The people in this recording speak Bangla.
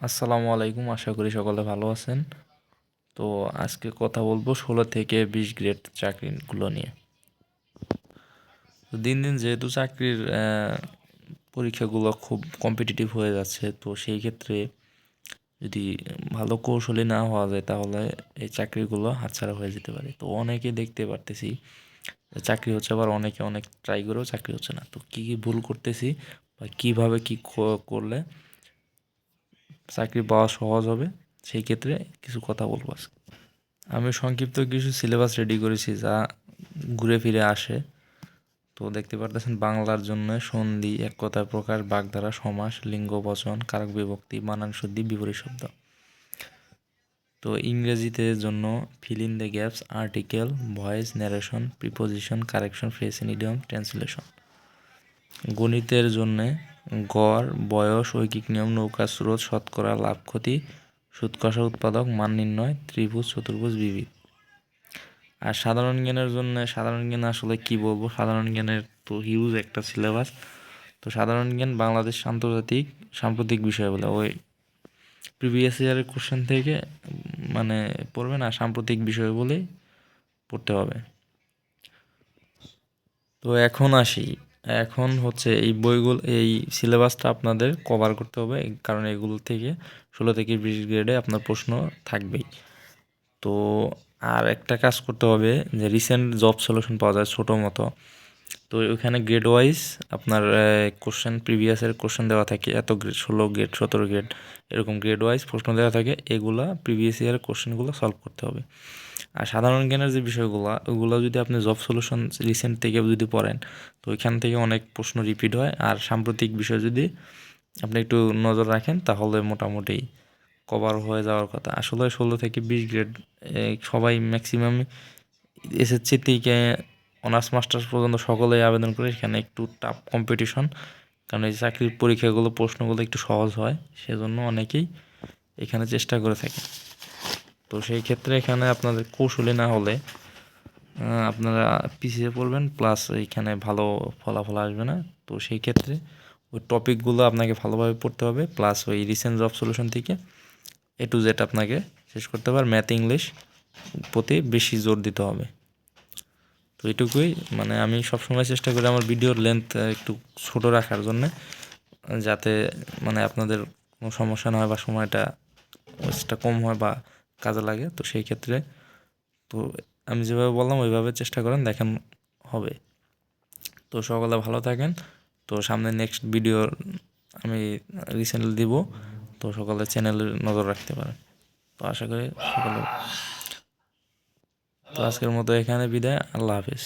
আসসালামু আলাইকুম, আশা করি সকলে ভালো আছেন। তো আজকে কথা বলব ষোলো থেকে বিশ গ্রেড চাকরিগুলো নিয়ে। দিন দিন যেহেতু চাকরির পরীক্ষাগুলো খুব কম্পিটিটিভ হয়ে যাচ্ছে, তো সেই ক্ষেত্রে যদি ভালো কৌশলী না হওয়া যায়, তাহলে এই চাকরিগুলো হাতছাড়া হয়ে যেতে পারে। তো অনেকে দেখতে পারতেছি চাকরি হচ্ছে, আবার অনেকে অনেক ট্রাই করেও চাকরি হচ্ছে না। তো কী কী ভুল করতেছি বা কীভাবে কী ক- করলে চাকরি পাওয়া সহজ হবে, সেই ক্ষেত্রে কিছু কথা বলব আজকে। আমি সংক্ষিপ্ত কিছু সিলেবাস রেডি করেছি যা ঘুরে ফিরে আসে। তো দেখতে পারতেছেন বাংলার জন্য সন্ধি, এক কথার প্রকাশ, বাগধারা, সমাস, লিঙ্গ, বচন, কারক বিভক্তি বানান শুদ্ধি, বিপরীত শব্দ। তো ইংরেজিতে জন্য fill in the gaps article voice narration preposition correction phrase in idiom translation গণিতের জন্যে গড়, বয়স, ঐকিক নিয়ম, নৌকা, স্রোত, শতকরা, লাভ, ক্ষতি, সুৎকষা উৎপাদক, মান নির্ণয়, ত্রিভুজ, চতুর্ভুজ, বিবিধ। আর সাধারণ জ্ঞানের জন্য, সাধারণ জ্ঞান আসলে কি বলব? সাধারণ জ্ঞানের তো হিউজ একটা সিলেবাস তো সাধারণ জ্ঞান বাংলাদেশ আন্তর্জাতিক সাম্প্রতিক বিষয় বলে। ওই প্রিভিয়াস ইয়ারের কোশ্চেন থেকে মানে পড়বে না, সাম্প্রতিক বিষয় বলেই পড়তে হবে। তো এখন আসি। এখন হচ্ছে এই বইগুলো, এই সিলেবাসটা আপনাদের কভার করতে হবে কারণ এগুলো থেকে ষোলো থেকে বিশ গ্রেডে আপনার প্রশ্ন থাকবেই। তো আর একটা কাজ করতে হবে যে রিসেন্ট জব সলিউশন পাওয়া যায় ছোটো মতো তো ওইখানে গ্রেড ওয়াইজ আপনার কোশ্চেন প্রিভিয়াসের কোশ্চেন দেওয়া থাকে, এত গ্রেড ষোলো গ্রেড সতেরো গ্রেড এরকম গ্রেড ওয়াইজ প্রশ্ন দেওয়া থাকে, এগুলা প্রিভিয়াস ইয়ারের কোশ্চেনগুলো সলভ করতে হবে। আর সাধারণ জ্ঞানের যে বিষয়গুলো, ওগুলো যদি আপনি জব সলিউশন রিসেন্ট থেকে যদি পড়েন, তো ওইখান থেকে অনেক প্রশ্ন রিপিট হয়। আর সাম্প্রতিক বিষয় যদি আপনি একটু নজর রাখেন, তাহলে মোটামুটি কভার হয়ে যাওয়ার কথা। আসলে ষোলো থেকে বিশ গ্রেড সবাই ম্যাক্সিমাম এসএসসি থেকে অনার্স মাস্টার্স পর্যন্ত সকলেই আবেদন করে এখানে একটু টাফ কম্পিটিশন কারণ এই চাকরির পরীক্ষাগুলো, প্রশ্নগুলো একটু সহজ হয়, সেজন্য অনেকেই এখানে চেষ্টা করে থাকে। তো সেই ক্ষেত্রে এখানে আপনাদের কৌশলী না হলে আপনারা পিছিয়ে পড়বেন প্লাস এখানে ভালো ফলাফল আসবে না। তো সেই ক্ষেত্রে ওই টপিকগুলো আপনাকে ভালোভাবে পড়তে হবে প্লাস ওই রিসেন্ট জব সলিউশন থেকে এ টু জেড আপনাকে শেষ করতে হবে, আর ম্যাথ ইংলিশ প্রতি বেশি জোর দিতে হবে। তো এটুকুই মানে আমি সবসময় চেষ্টা করি আমার ভিডিওর লেন্থ একটু ছোট রাখার জন্য, যাতে মানে আপনাদের কোনো সমস্যা না হয় বা সময়টা ওয়েস্টটা কম হয় বা কাজে লাগে। তো সেই ক্ষেত্রে তো আমি যেভাবে বললাম, ওইভাবে চেষ্টা করেন, দেখেন হবে। তো সকলে ভালো থাকেন। তো সামনে নেক্সট ভিডিও আমি রিসেন্টলি দিব। তো সকলে চ্যানেলে নজর রাখতে পারেন। তো আশা করি সকলে তো আজকের মতো এখানে বিদায় আল্লাহ হাফিজ।